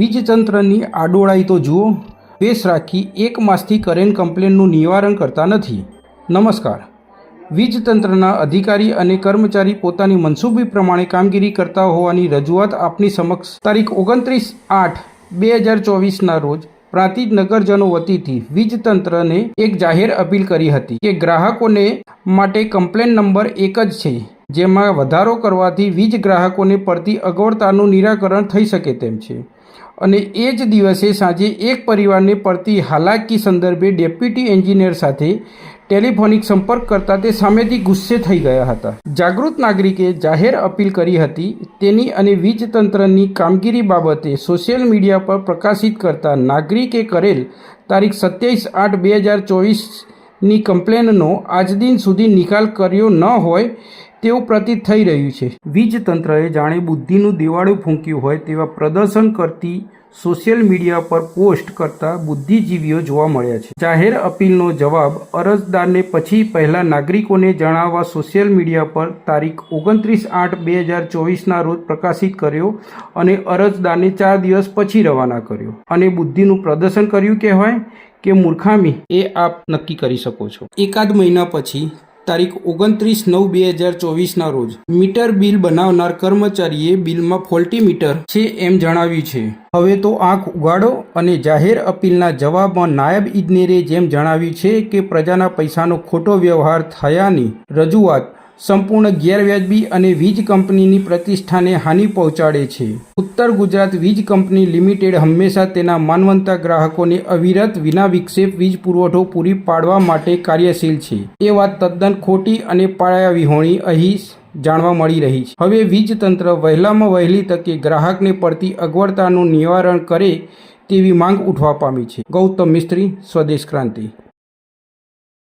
વીજતંત્રની આડોળાઈ તો જુઓ પેશ રાખી એક માસથી કરેન કમ્પ્લેનનું નિવારણ કરતા નથી. નમસ્કાર. વીજતંત્રના અધિકારી અને કર્મચારી પોતાની મનસૂબી પ્રમાણે કામગીરી કરતા હોવાની રજૂઆત આપની સમક્ષ તારીખ ઓગણત્રીસ આઠ બે હજાર ચોવીસના રોજ પ્રાંતિજ નગરજનો વતીથી વીજતંત્રને એક જાહેર અપીલ કરી હતી કે ગ્રાહકોને માટે કમ્પ્લેન નંબર એક જ છે, જેમાં વધારો કરવાથી વીજ ગ્રાહકોને પડતી અગવડતાનું નિરાકરણ થઈ શકે તેમ છે. અને એ જ દિવસે સાંજે એક પરિવારને પડતી હાલાકી સંદર્ભે ડેપ્યુટી એન્જિનિયર સાથે ટેલિફોનિક સંપર્ક કરતા તે સામેથી ગુસ્સે થઈ ગયા હતા. જાગૃત નાગરિકે જાહેર અપીલ કરી હતી, તેની અને વીજતંત્રની કામગીરી બાબતે સોશિયલ મીડિયા પર પ્રકાશિત કરતા નાગરિકે કરેલ તારીખ સત્યાવીસ આઠ બે હજાર ચોવીસની કમ્પ્લેનનો આજ દિન સુધી નિકાલ કર્યો ન હોય તેવું પ્રતીત થઈ રહ્યું છે. વીજતંત્રએ જાણે બુદ્ધિનું દિવાળું ફૂંક્યું હોય તેવા પ્રદર્શન કરતી સોશિયલ મીડિયા પર પોસ્ટ કરતા બુદ્ધિજીવીઓ જોવા મળ્યા છે. જાહેર અપીલનો જવાબ, અરજદારને પછી પહેલા નાગરિકોને જણાવવા સોશિયલ મીડિયા પર તારીખ ઓગણત્રીસ આઠ બે હજાર ચોવીસના રોજ પ્રકાશિત કર્યો અને અરજદારને ચાર દિવસ પછી રવાના કર્યો. અને બુદ્ધિનું પ્રદર્શન કર્યું કહેવાય કે મૂર્ખામી, એ આપ નક્કી કરી શકો છો. એકાદ મહિના પછી તારીખ ઓગણત્રીસ નવ બે હજાર ચોવીસના રોજ. મીટર બિલ બનાવનાર કર્મચારીએ બિલમાં ફોલ્ટી મીટર છે એમ જણાવ્યું છે. હવે તો આંખ ઉગાડો અને જાહેર અપીલના જવાબમાં નાયબ ઇજનેરે જેમ જણાવ્યું છે કે પ્રજાના પૈસાનો ખોટો વ્યવહાર થયાની રજૂઆત સંપૂર્ણ ગેરવ્યાજબી અને વીજ કંપનીની પ્રતિષ્ઠાને હાનિ પહોંચાડે છે. ઉત્તર ગુજરાત વીજ કંપની લિમિટેડ હંમેશા તેના માનવંતા ગ્રાહકોને અવિરત વિના વિક્ષેપ વીજ પુરવઠો પૂરી પાડવા માટે કાર્યશીલ છે. એ વાત તદ્દન ખોટી અને પાયા વિહોણી અહીં જાણવા મળી રહી છે. હવે વીજતંત્ર વહેલામાં વહેલી તકે ગ્રાહકને પડતી અગવડતાનું નિવારણ કરે તેવી માંગ ઉઠવા પામી છે. ગૌતમ મિસ્ત્રી, સ્વદેશ ક્રાંતિ.